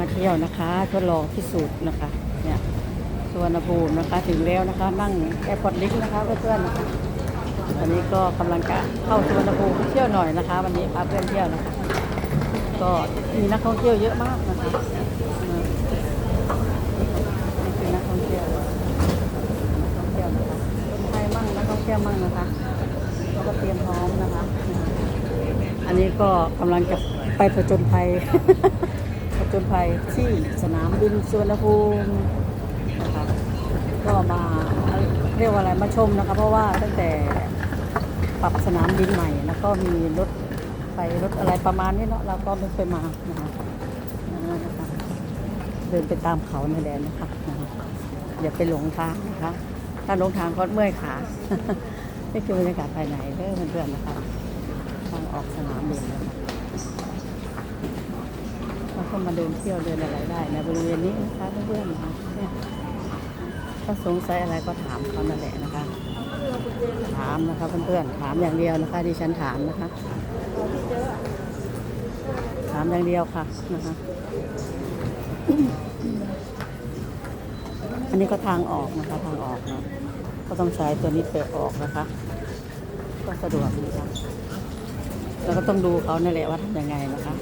มาเที่ยวนะคะ ทดลองพิสูจน์นะคะเนี่ยสวรรณภูมินะคะถึงแล้วนะคะนั่งแอร์พอร์ตลิงนะคะเพื่อนๆนะคะวันนี้ก็กำลังจะเข้าสวรรณภูมิเที่ยวหน่อยนะคะ วันนี้พาเพื่อนเที่ยวนะคะ ก็มีนักท่องเที่ยวเยอะมากนะคะมนี่คือนักท่องเที่ยวนักท่องเที่ยวนะคะคนไทยมั่งนักท่องเที่ยวมั่งนะคะแล้วก็เตรียมพร้อมนะคะ อันนี้ก็กำลังจะไปผจญภัย จญภัยที่สนามบินสุวรรณภูมินะคะก็มาเรียกว่าอะไรมาชมนะคะ เพราะว่าตั้งแต่ปรับสนามบินใหม่แล้วก็มีรถไฟรถอะไรประมาณนี้เนาะเราก็ไม่เคยมานะคะเดินไปตามเขาในแดนนะคะอย่าไปหลงทางนะคะถ้าหลงทางก็เมื่อยขานี่คือบรรยากาศภายในเด้อเพื่อนๆนะคะทางออกสนามบินนะคะ ก็มาเดินเที่ยวเดินอะไรได้ในบริเวณนี้นะคะเพื่อนๆนะคะถ้าสงสัยอะไรก็ถามเขานั่นแหละนะคะ ถามนะคะเพื่อนๆถามอย่างเดียวนะคะดิฉันถามนะคะ ถามอย่างเดียวค่ะนะคะอันนี้ก็ทางออกนะคะทางออกนะก็ต้องใช้ตัวนี้เปิดออกนะคะ ก็สะดวกนะคะแล้วก็ต้องดูเขานั่นแหละว่าทำยังไงนะคะ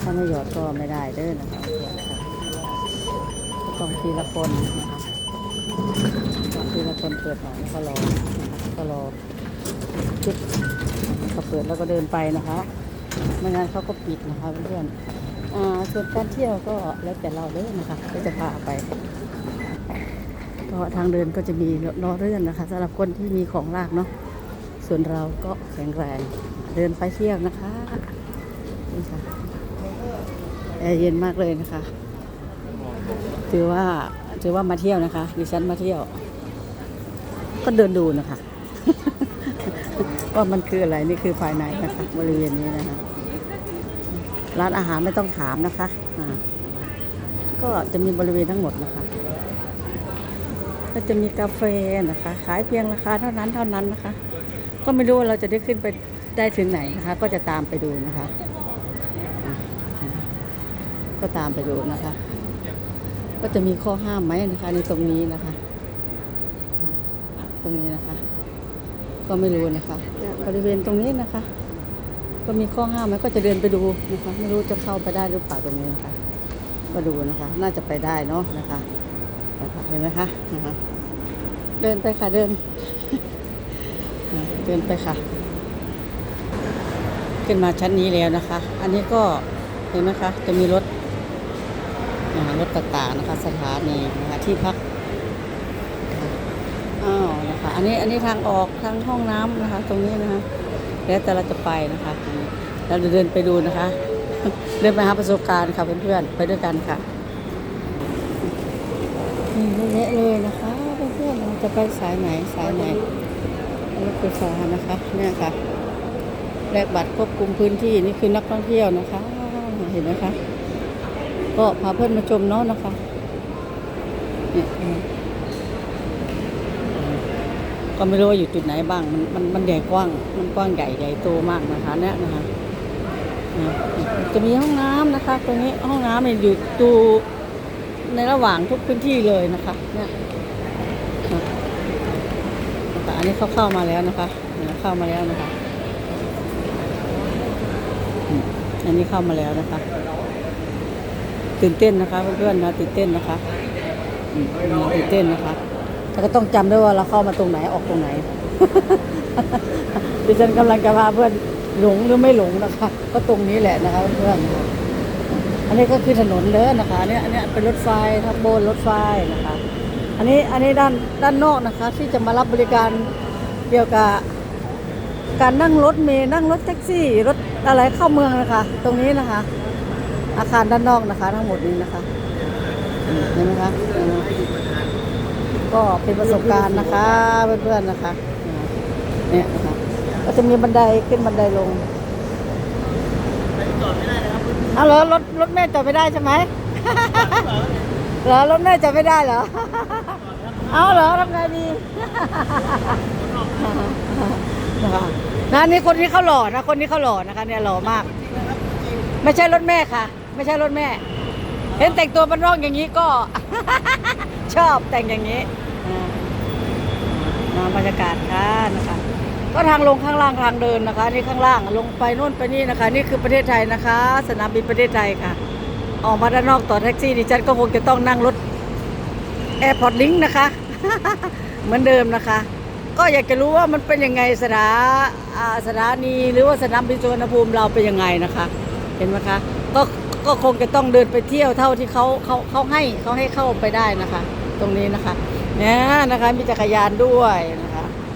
ถ้าไม่หยอดก็ไม่ได้เด้อนะคะต้องทีละคนนะคะต้องทีละคนเปิดออกแล้วก็รอก็รอปิดก็เปิดแล้วก็เดินไปนะคะไม่งั้นเขาก็ปิดนะคะเพื่อนส่วนการเที่ยวก็แล้วแต่เราเด้อนะคะก็จะพาไปก็ทางเดินก็จะมีล้อเลื่อนนะคะสำหรับคนที่มีของลากเนาะ ส่วนเราก็แข็งแรง เดินไปเที่ยวนะคะนี่ค่ะแอร์เย็นมากเลยนะคะ ถือว่าถือว่ามาเที่ยวนะคะดิฉันมาเที่ยว ก็เดินดูนะคะว่ามันคืออะไรนี่คือภายในนะคะบริเวณนี้นะคะ ร้านอาหารไม่ต้องถามนะคะก็จะมีบริเวณทั้งหมดนะคะ ก็จะมีกาแฟนะคะ ขายเพียงราคาเท่านั้นเท่านั้นนะคะ ก็ไม่รู้ว่าเราจะได้ขึ้นไปได้ถึงไหนนะคะ ก็จะตามไปดูนะคะ ก็ตามไปดูนะคะ ก็จะมีข้อห้ามไหมนะคะ ในตรงนี้นะคะ ตรงนี้นะคะ ก็ไม่รู้นะคะ บริเวณตรงนี้นะคะ ก็มีข้อห้ามไหมก็จะเดินไปดูนะคะ ไม่รู้จะเข้าไปได้หรือเปล่าตรงนี้นะคะก็ดูนะคะ น่าจะไปได้เนาะนะคะนะคะเห็นไหมคะนะคะ เดินไปค่ะเดิน เดินไปค่ะ ขึ้นมาชั้นนี้แล้วนะคะ อันนี้ก็เห็นไหมคะ จะมีรถรถต่างๆนะคะ สถานีนะคะที่พักอ้าวนะคะอันนี้อันนี้ทางออกทางห้องน้ำนะคะ ตรงนี้นะคะแล้วแต่เราจะไปนะคะเราจะเดินไปดูนะคะ เดินไปหาประสบการณ์ค่ะเพื่อนๆไปด้วยกันค่ะนี่เยอะแยะเลยนะคะเพื่อนๆเราจะไปสายไหนสายไหน รถไฟฟ้านะคะเนี่ยค่ะแลกบัตรควบคุมพื้นที่นี่คือนักท่องเที่ยวนะคะเห็นไหมคะก็พาเพื่อนมาชมเนาะนะคะเนี่ยก็ไม่รู้ว่าอยู่จุดไหนบ้าง มันมันมันใหญ่กว้าง มันกว้างใหญ่ใหญ่โตมากนะคะเนี่ยนะคะจะมีห้องน้ำนะคะ ตรงนี้ห้องน้ำเนี่ยอยู่ตูในระหว่างทุกพื้นที่เลยนะคะเนี่ย อันนี้เขาเข้ามาแล้วนะคะเข้ามาแล้วนะคะ อันนี้เข้ามาแล้วนะคะ ตื่นเต้นนะคะเพื่อนๆนะตื่นเต้นนะคะตื่นเต้นนะคะแล้วก็ต้องจำด้วยว่าเราเข้ามาตรงไหนออกตรงไหนดิฉันกำลังจะพาเพื่อนหลงหรือไม่หลงนะคะ ก็ตรงนี้แหละนะคะเพื่อนอันนี้ก็คือถนนเลยนะคะเนี่ยอันเนี้เป็นรถไฟทับบนรถไฟนะคะ อันนี้อันนี้ด้านด้านนอกนะคะ ที่จะมารับบริการเกี่ยวกับการนั่งรถเมล์นั่งรถแท็กซี่ รถอะไรเข้าเมืองนะคะ ตรงนี้นะคะ อาคารด้านนอกนะคะ ทั้งหมดนี้นะคะเห็นไหมคะก็เป็นประสบการณ์นะคะเพื่อนๆนะคะเนี่ยนะคะก็จะมีบันไดขึ้นบันไดลงเอาเหรอรถรถแม่จอดไม่ได้ใช่ไหม เหรอรถแม่จอดไม่ได้เหรอ เอาเหรอทำไงดีนะคะนะนี่คนนี้เขาหล่อนะ คนนี้เขาหล่อนะคะ เนี่ยหล่อมาก ไม่ใช่รถแม่ค่ะ ไม่ใช่รถแม่ เห็นแต่งตัวบ้านนอกอย่างนี้ก็ ชอบแต่งอย่างนี้อ่าอ่าบรรยากาศค่ะนะคะ ก็ทางลงข้างล่างทางเดินนะคะ นี่ข้างล่างลงไปโน่นไปนี่นะคะ นี่คือประเทศไทยนะคะ สนามบินประเทศไทยค่ะ ออกมาด้านนอกต่อแท็กซี่ดิฉันก็คงจะต้องนั่งรถแอร์พอร์ตลิงนะคะ เหมือนเดิมนะคะ ก็อยากจะรู้ว่ามันเป็นยังไงสถาาสถานีหรือว่าสนามบินสุวรรณภูมิเราเป็นยังไงนะคะ เห็นไหมคะก็ก็คงจะต้องเดินไปเที่ยวเท่าที่เขาเขาเขาให้เขาให้เข้าไปได้นะคะ ตรงนี้นะคะเนี่ยนะคะมีจักรยานด้วยนะ